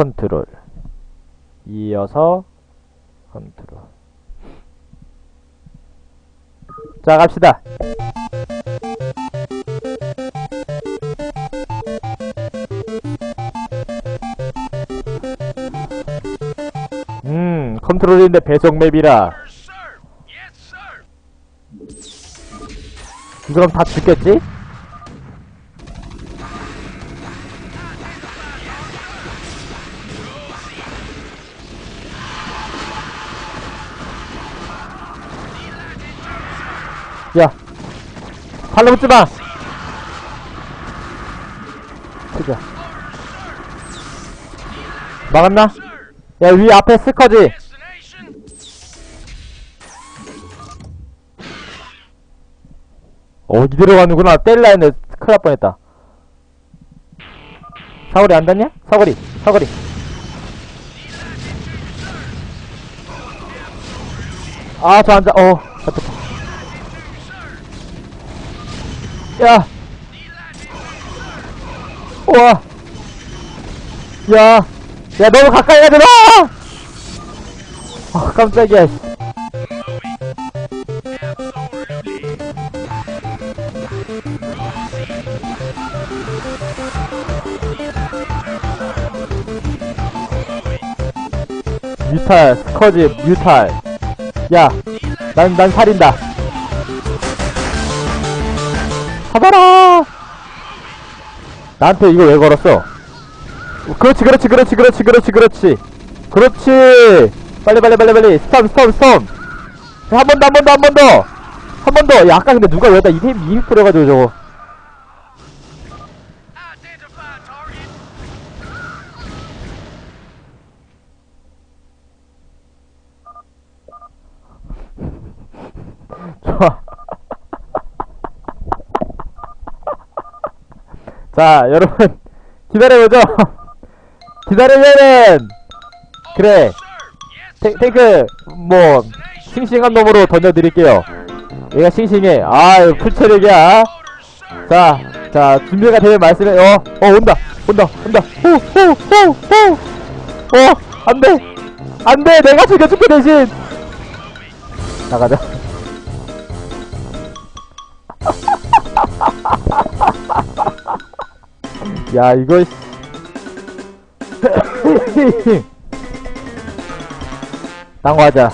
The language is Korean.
컨트롤. 이어서 컨트롤. 자 갑시다. 음 컨트롤인데 배속 맵이라. 그럼 다 죽겠지? 야. 발로 붙지마. 크자 막았나? 야 위 앞에 스커지. 어 이대로 가는구나. 때릴라 했는데 큰일 날 뻔했다. 사거리 안 닿냐? 사거리 사거리. 아 저 앉아 어 야. 우와. 야, 야 너무 가까이 가지 마! 아 깜짝이야. 씨. 뮤탈 스커지 뮤탈. 야 난 난 살인다 잡아라! 나한테 이거 왜 걸었어? 그렇지 그렇지 그렇지 그렇지 그렇지 그렇지. 그렇지! 빨리 빨리 빨리 빨리. 스톰 스톰 스톰. 한 번 더 한 번 더 한 번 더. 한 번 더. 야 아까 근데 누가 여기다 이템 이입 뿌려가지고 저거. 좋아 자 여러분. 기다려보죠. 기다리면은 그래. 탱, 탱크 뭐 싱싱한 놈으로 던져드릴게요. 얘가 싱싱해. 아유 풀체력이야. 자, 자 준비가 되면 말씀해 어, 어 온다. 온다 온다. 후후후후. 어 안 돼. 안 돼. 내가 죽여줄게 대신. 나가자 야 이거 딴거 하자